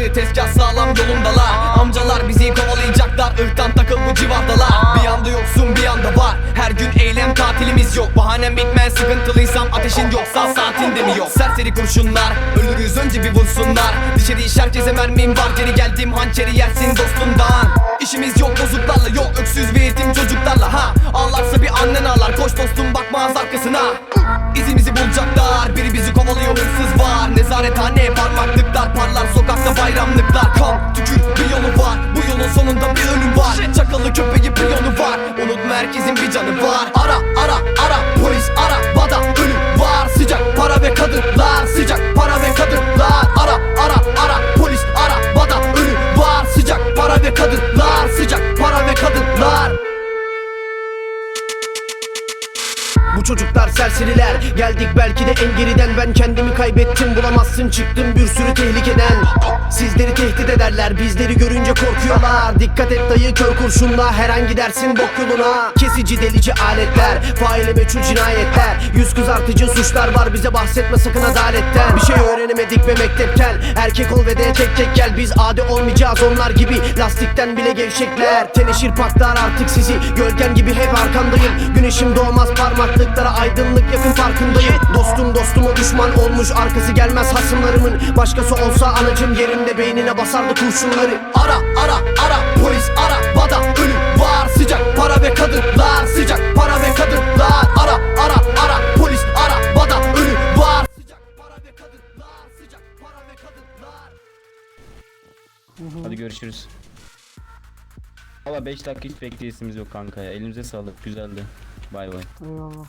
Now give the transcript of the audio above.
Sarı tezgah sağlam yolundalar. Amcalar bizi kovalayacaklar Irktan takıl bu civardalar. Bir yanda yoksun bir yanda var. Her gün eylem tatilimiz yok. Bahanem bitmez sıkıntılıysam Ateşin yoksa saatinde mi yok? Serseri kurşunlar Ölürüz önce bir vursunlar. Dışarı iş herkese mermim var. Geri geldim hançeri yersin dostundan İşimiz yok bozuklarla yok öksüz ve İzimizi bulacaklar Biri bizi kovalıyor hırsız var. Nezarethane parmaklıklar Parlar sokakta bayramlıklar. Kan tükür bir yolu var serseriler. Geldik belki de en geriden. Ben kendimi kaybettim bulamazsın. Çıktım bir sürü tehlikeden Sizleri tehdit ederler bizleri görünce korkuyorlar. Dikkat et dayı kör kurşunla her an gidersin bok yoluna. Kesici delici aletler Faile meçhul cinayetler. Yüz kızartıcı suçlar var bize bahsetme sakın adaletten. Bir şey öğrenemedik ve mektepten Erkek ol ve de tek tek gel. Biz adi olmayacağız onlar gibi. Lastikten bile gevşekler. Teneşir paklar artık sizi. Gölgen gibi hep arkandayım. Güneşim doğmaz parmaklıklara aydınlık yakın farkındayım Dostum dostuma düşman olmuş arkası gelmez hasımlarımın Başkası olsa anacım yerinde beynine basardı kurşunları Ara ara ara polis ara Bada ölüm var Sıcak para ve kadınlar Sıcak para ve kadınlar Ara ara ara polis ara Bada ölüm var Sıcak para ve kadınlar Sıcak para ve kadınlar Hadi görüşürüz. Valla 5 dakika hiç bekleyesimiz yok kanka ya. Elinize sağlık. Güzeldi. Bay bay. Eyvallah.